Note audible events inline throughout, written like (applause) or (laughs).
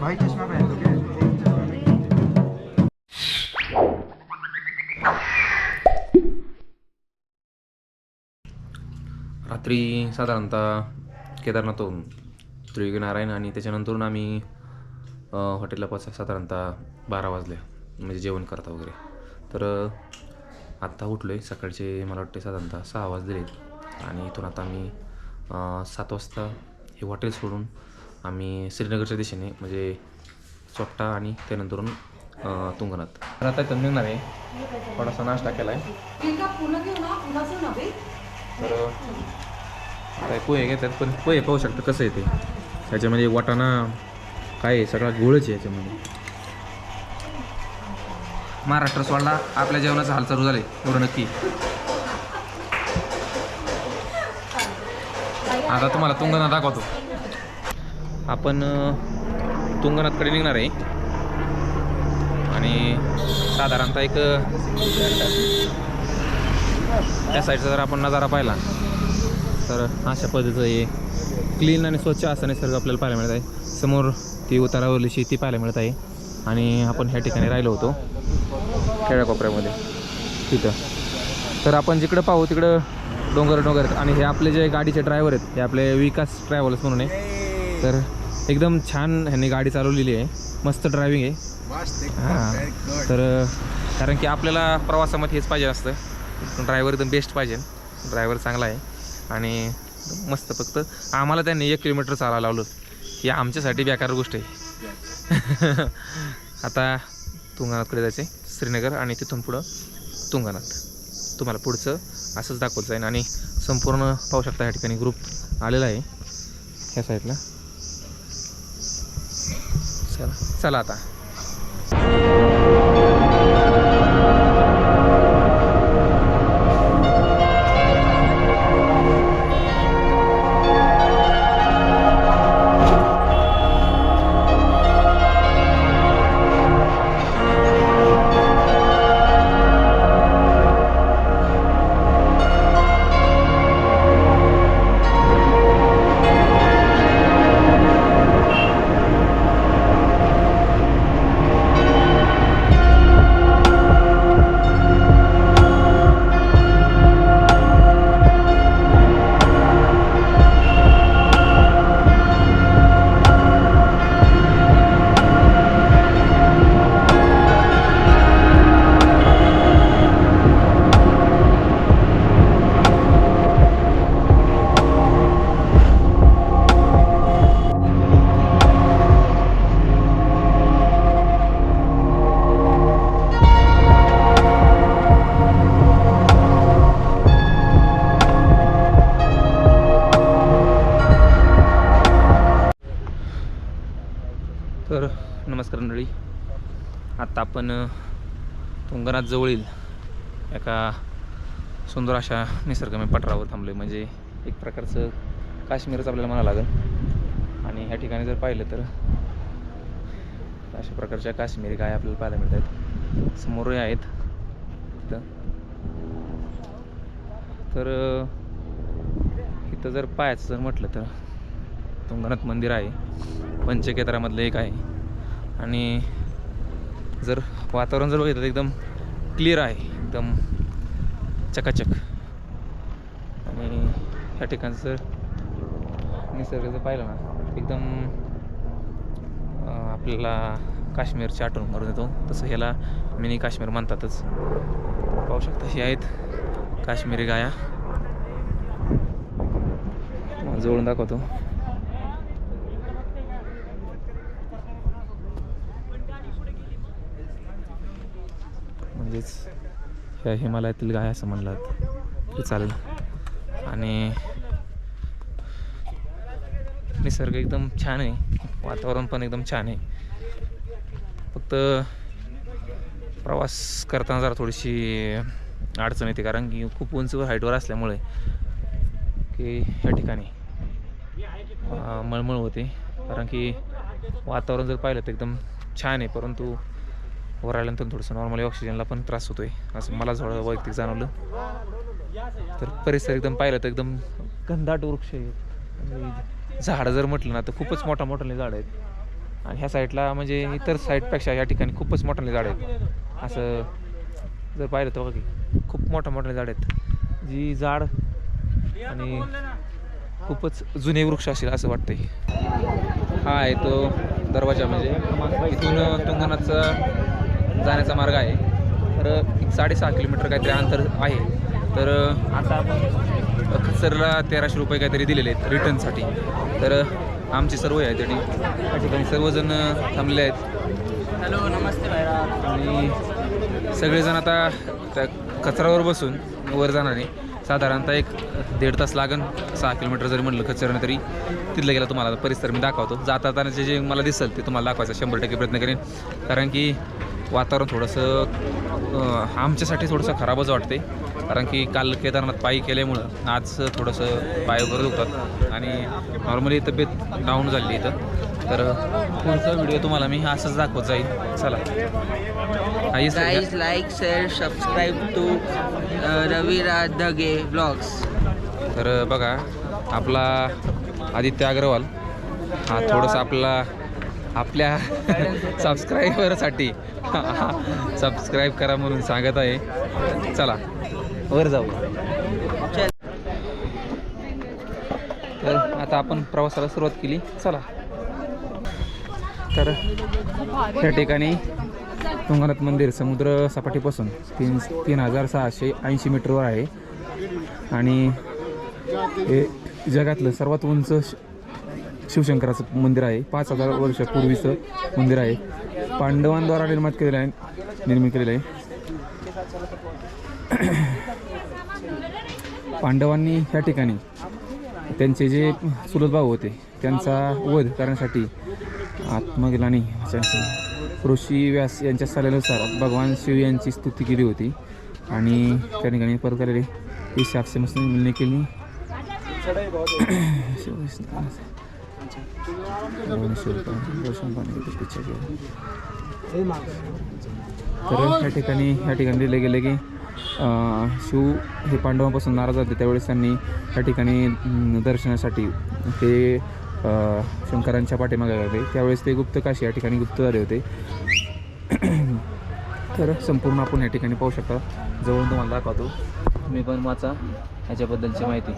भाई चष्मा पहन लो रात्री साधारणतः केदारनाथहून त्रिवेणीनारायण आणि त्याच्यानंतरून आम्ही हॉटेलला पोचा साधारणतः बारा वाजले म्हणजे जेवण करता वगैरे. तर आत्ता उठलो आहे सकाळचे मला वाटते साधारणतः सहा वाजले आणि इथून आता आम्ही सात वाजता हे हॉटेल सोडून आम्ही श्रीनगरच्या दिशेने म्हणजे चोट्टा आणि त्यानंतरून तुंगनाथ. तर आता इथून निघणार आहे. थोडासा नाश्ता केला आहे तर काय पोहे घेतात पण पोहे पाहू शकता कसं आहे ते. ह्याच्यामध्ये वाटाणा काय आहे? सगळा गोळच आहे याच्यामध्ये महाराष्ट्र सोडला. आपल्या जेवणाचा हाल चालू झाले एवढं नक्की. आता तुम्हाला तुंगनाथ दाखवतो. आपण तुंगनाथकडे निघणार आहे. आणि साधारणतः एक त्या साईडचा जर आपण नजारा पाहिला तर अशा पद्धतीचं हे क्लीन आणि स्वच्छ असा निसर्ग आपल्याला पाहायला मिळत आहे. समोर ती उतारावरली शेती पाहायला मिळत आहे. आणि आपण ह्या ठिकाणी राहिलो होतो. खेड्याकोपऱ्यामध्ये तिथं. तर आपण जिकडं पाहू तिकडं डोंगर डोंगर आहेत आणि हे आपले जे गाडीचे ड्रायव्हर आहेत हे आपले विकास ट्रॅव्हल्स म्हणून आहे. तर एकदम छान ह्यांनी गाडी चालवलेली आहे. मस्त ड्रायव्हिंग आहे. हां. तर कारण की आपल्याला प्रवासामध्ये हेच पाहिजे असतं. ड्रायव्हर एकदम बेस्ट पाहिजे. ड्रायव्हर चांगला आहे. आणि मस्त फक्त आम्हाला त्यांनी एक किलोमीटर चालायला लावलं. ही आमच्यासाठी बेकार गोष्ट आहे. (laughs) आता तुंगनाथकडे जायचं आहे श्रीनगर आणि तिथून पुढं तुंगनाथ. तुम्हाला पुढचं असंच दाखवत जाईन आणि संपूर्ण पाहू शकता या ठिकाणी ग्रुप आलेला आहे. ह्या साईडला चला. चला आता. आपण तुंगनाथ जवळील एका सुंदर अशा निसर्गमय पठारावर थांबलो आहे म्हणजे एक प्रकारचं काश्मीरच आपल्याला म्हणावं लागेल. आणि ह्या ठिकाणी जर पाहिलं तर अशा प्रकारच्या काश्मीरी गाय आपल्याला पाहायला मिळतात समोरही आहेत. इथं. तर इथं जर पाहायचं जर म्हटलं तर तुंगनाथ मंदिर आहे. पंचकेदारामधलं एक आहे. आणि जर वातावरण जर बघितलं तर एकदम क्लिअर आहे. एकदम चकाचक. आणि ह्या ठिकाणचं जर निसर्ग जर पाहिलं ना एकदम आपल्याला काश्मीरची आठवण करून येतो तसं ह्याला मिनी काश्मीर म्हणतातच. पाहू शकता ही आहेत काश्मीरी गाया. जवळून दाखवतो. म्हणजेच ह्या हिमालयातील गाय असं म्हणलात ते चालेल. आणि निसर्ग एकदम छान आहे. वातावरण पण एकदम छान आहे. फक्त प्रवास करताना जरा थोडीशी अडचण येते कारण की खूप उंच हाईटवर असल्यामुळे की ह्या ठिकाणी मळमळ होते. कारण की वातावरण जर पाहिलं तर एकदम छान आहे परंतु वर आल्यानंतर थोडंसं नॉर्मली ऑक्सिजनला पण त्रास होतोय. असं मला थोडं वैयक्तिक जाणवलं. तर परिसर एकदम पाहिलं तर एकदम घनदाट वृक्ष आहेत. झाडं जर म्हटलं ना तर खूपच मोठा मोठाले झाडं आहेत. आणि ह्या साईडला म्हणजे इतर साईडपेक्षा या ठिकाणी खूपच मोठाले झाड आहेत. असं जर पाहिलं तर बघा की खूप मोठा मोठाले झाड आहेत. जी झाड आणि खूपच जुने वृक्ष असेल असं वाटतंय. हा आहे तो दरवाजा म्हणजे. इथून तुंगनाथचा जाण्याचा मार्ग आहे. तर एक साडेसहा किलोमीटर काहीतरी अंतर आहे. तर आता आपण खचरला तेराशे रुपये काहीतरी दिलेले आहेत रिटर्नसाठी. तर आमची सर्व आहे ठिकाणी त्या ठिकाणी सर्वजण थांबले आहेत. हॅलो नमस्ते आणि सगळेजण आता त्या कचऱ्यावर बसून वर जाणारे. साधारणतः एक दीड तास लागन सहा किलोमीटर जरी म्हटलं कचऱ्यानं तरी. तिथलं गेला तुम्हाला परिसर मी दाखवतो. जाता जातानाचे जे मला दिसेल ते तुम्हाला दाखवायचा शंभर टक्के प्रयत्न करेन. कारण की वातावरण थोडंसं आमच्यासाठी थोडंसं खराबच वाटते कारण की काल केदारनाथ पायी केल्यामुळं आज थोडंसं पाय वगैरे दुखतात आणि नॉर्मली तब्येत डाऊन झाली इथं. तर पुढचा व्हिडिओ तुम्हाला मी असंच दाखवत जाईल चला. Guys like share subscribe to Raviraj Dhage blogs तर बघा आपला आदित्य अग्रवाल हा थोडंसं आपला आपल्या सबस्क्रायबरसाठी सबस्क्राईब करा म्हणून सांगत आहे. चला वर जाऊ. तर आता आपण प्रवासाला सुरुवात केली. चला. तर त्या ठिकाणी तुंगनाथ मंदिर समुद्र सपाटीपासून तीन तीन हजार सहाशे ऐंशी मीटरवर आहे. आणि हे जगातलं सर्वात उंच शिवशंकराचं मंदिर आहे. पाच हजार वर्षापूर्वीचं मंदिर आहे. पांडवांद्वारा निर्माण केलेलं आहे. निर्मित केलेलं आहे. पांडवांनी ह्या ठिकाणी त्यांचे जे चुलत भाऊ होते त्यांचा वध करण्यासाठी आत्मगिलानी ऋषी व्यास यांच्या सल्ल्यानुसार भगवान शिव यांची स्तुती केली होती आणि त्या ठिकाणी परत आलेली. ही साक्षमस्त मिळणे केली. तर या ठिकाणी ह्या ठिकाणी लिहिले गेले की शिव हे पांडवांपासून नाराज होते त्यावेळेस त्यांनी ह्या ठिकाणी दर्शनासाठी ते शंकरांच्या पाठीमागे लागले त्यावेळेस ते गुप्त काशी या ठिकाणी गुप्त झाले होते. तर संपूर्ण आपण या ठिकाणी पाहू शकता. जवळून तुम्हाला दाखवतो. मी पण वाचा. ह्याच्याबद्दलची माहिती.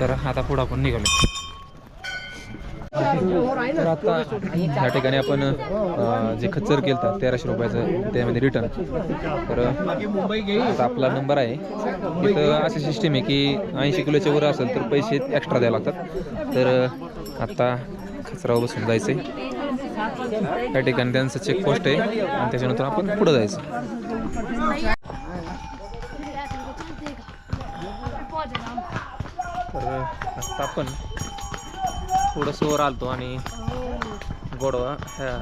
तर आता पुढं आपण निघालो. तर आता या ठिकाणी आपण जे खच्चर केलं तेराशे रुपयाचं त्यामध्ये रिटर्न तर आता आपला नंबर आहे. इथं अशी सिस्टीम आहे की ऐंशी किलोच्या वर असेल तर पैसे एक्स्ट्रा द्यावे लागतात. तर आत्ता खचरावर बसून जायचं आहे त्या ठिकाणी त्यांचं चेकपोस्ट आहे. आणि त्याच्यानंतर आपण पुढं जायचं. आत्ता आपण थोडंसं वर आलतो आणि गोडवा ह्या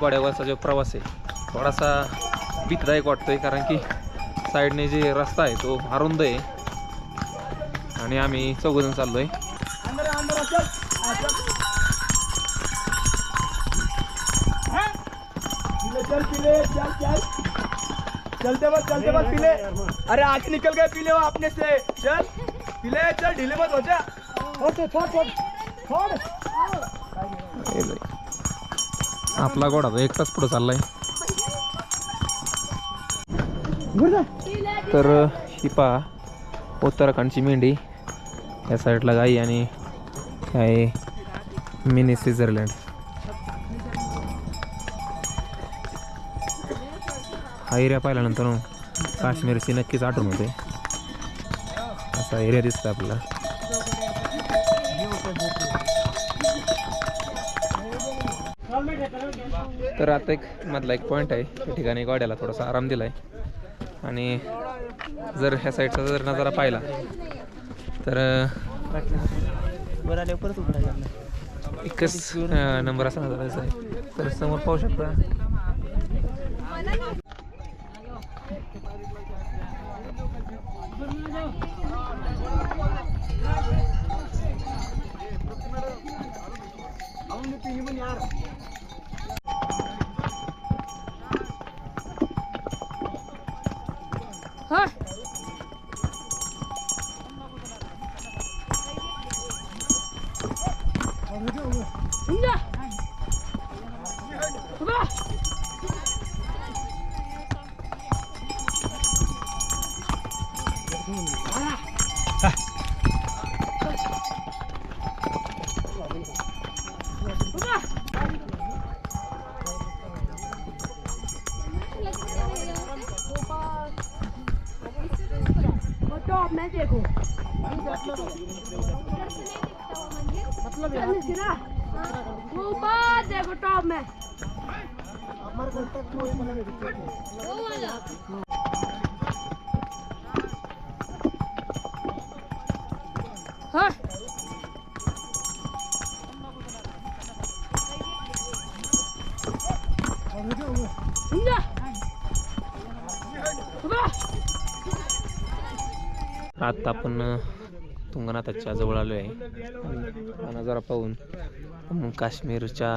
गोड्यावरचा जो प्रवास आहे थोडासा भीतीदायक वाटतोय कारण की साईडने जे रस्ता आहे तो अरुंद आहे आणि आम्ही चौघजण चाललोय चल चल चल चलते बस चलते बस पीले अरे आंख निकल गए पीले वो अपने से चल ढीले मत हो. आपला गोडा तर एकटाच पुढं चाललाय. तर ही पहा उत्तराखंडची मेंढी. या साईडला गाई आणि काय मिनी स्वित्झर्लंड. हा एरिया पाहिल्यानंतर काश्मीरची नक्कीच आठवण होते. असा एरिया दिसतो आपला. तर आता एक मधला एक पॉईंट आहे. त्या ठिकाणी गाड्याला थोडासा आराम दिला आहे आणि जर ह्या साईडचा जर नजारा पाहिला तर एकच नंबर असा नजाराचा आहे तर समोर पाहू शकता. Omar. हाँ. आता आपण तुंगनाथाच्या जवळ आलो आहे नजारा पाहून काश्मीरच्या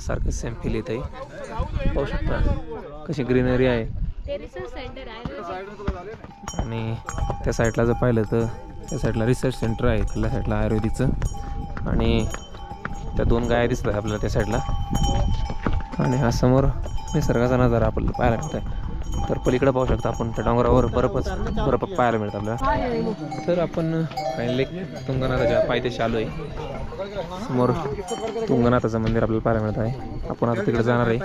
सारखं सेम फील येत आहे पाहू शकता कशी ग्रीनरी आहे. आणि त्या साईडला जर पाहिलं तर त्या साईडला रिसर्च सेंटर आहे त्या साईडला आयुर्वेदिकचं आणि त्या दोन गाया दिसत आहे आपल्याला त्या साईडला. आणि हा समोर निसर्गाचा नजारा आपल्याला पाहायला मिळत आहे तर पलीकडे पाहू शकता आपण त्या डोंगरावर बर्फच बर्फ पाहायला मिळतं आपल्याला. तर आपण फायनली तुंगनाथाच्या पायथ्याशी आलो आहे समोर तुंगनाथाचं मंदिर आपल्याला पाहायला मिळत आहे. आपण आता तिकडे जाणार आहे.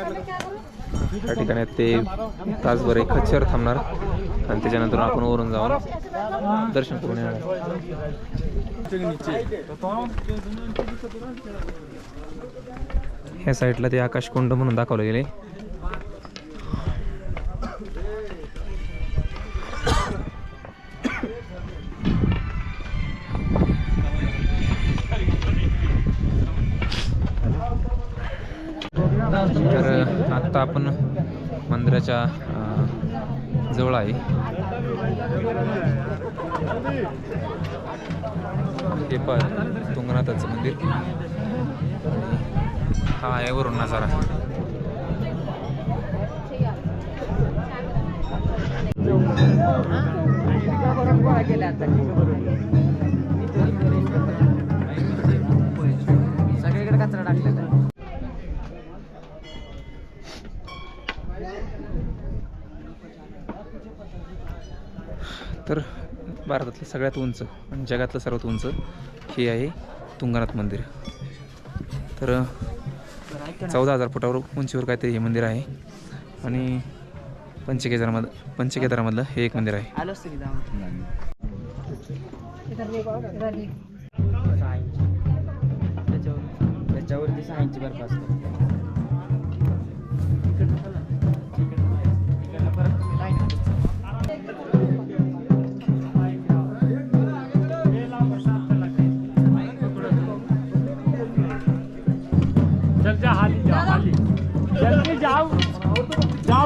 त्या ठिकाणी ते तासभर एक खच्चर थांबणार. आणि त्याच्यानंतर आपण वरून जाऊन दर्शन करून येणार ह्या साईडला ते आकाशकुंड म्हणून दाखवलं गेले तर आत्ता आपण मंदिराच्या जवळ आहे. हे पण तुंगनाथाचं मंदिर. हा आहे वरून नजारा. सगळीकडे कचरा टाकलेला तर भारतातलं सगळ्यात उंच आणि जगातलं सर्वात उंच हे आहे तुंगनाथ मंदिर. तर चौदा हजार फुटावर उंचीवर काहीतरी हे मंदिर आहे. आणि पंचकेदारामधलं पंचकेदारामधलं हे एक मंदिर आहे.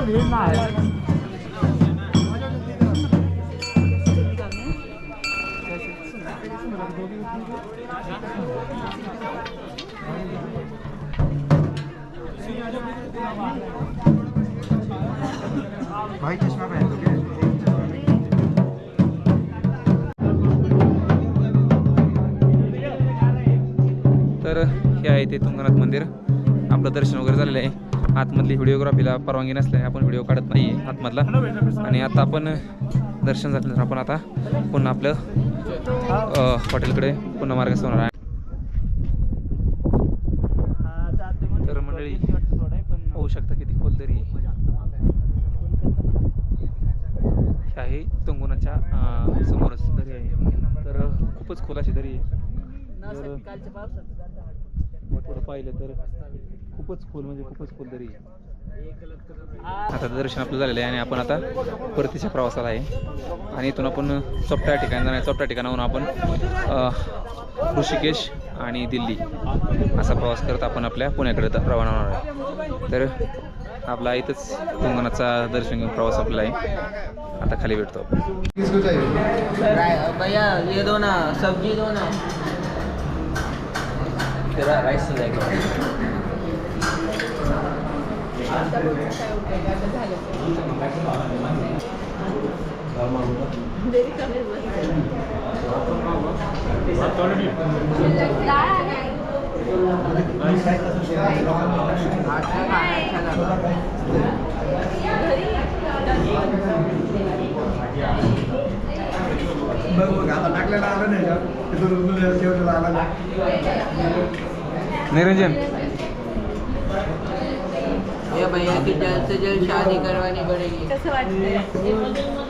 भाई चश्मा पहन तर हे आहे ते तुंगनाथ मंदिर. आपलं दर्शन वगैरे झालेलं आहे. आतमधली व्हिडिओग्राफीला परवानगी नसल्याने आपण व्हिडिओ काढत नाही आहे आतमधला. आणि आता आपण दर्शन झाल्यानंतर आपण आता पुन्हा आपलं हॉटेलकडे पुन्हा मार्गस्थ होणार आहे. तर मंडळी होऊ शकता किती खोल दरी आहे. तुंगनाच्या समोरच दरी आहे. तर खूपच खोल अशी दरी आहे. थोडं पाहिलं तर खूपच खोल म्हणजे खूपच खोल दरी. आहे आता दर्शन आपलं झालेलं आहे आणि आपण आता परतीच्या प्रवासाला आहे. आणि इथून आपण चोपटा या ठिकाणी जाणार आहे. चोपटा ठिकाणाहून आपण ऋषिकेश आणि दिल्ली असा प्रवास करत आपण आपल्या पुण्याकडे रवाना होणार आहे. तर आपला इथंच तुंगनाचा दर्शन घेऊन प्रवास आपला आहे. आता खाली भेटतो. भैया ये दो ना सब्जी दो ना. तेरा राइस बघ बघ आता टाकलेला आला नाही का? तिथून उचलून ठेवलेला निरंजन भैया की जल्द से जल्द शादी करवानी पड़ेगी कसं वाटतंय?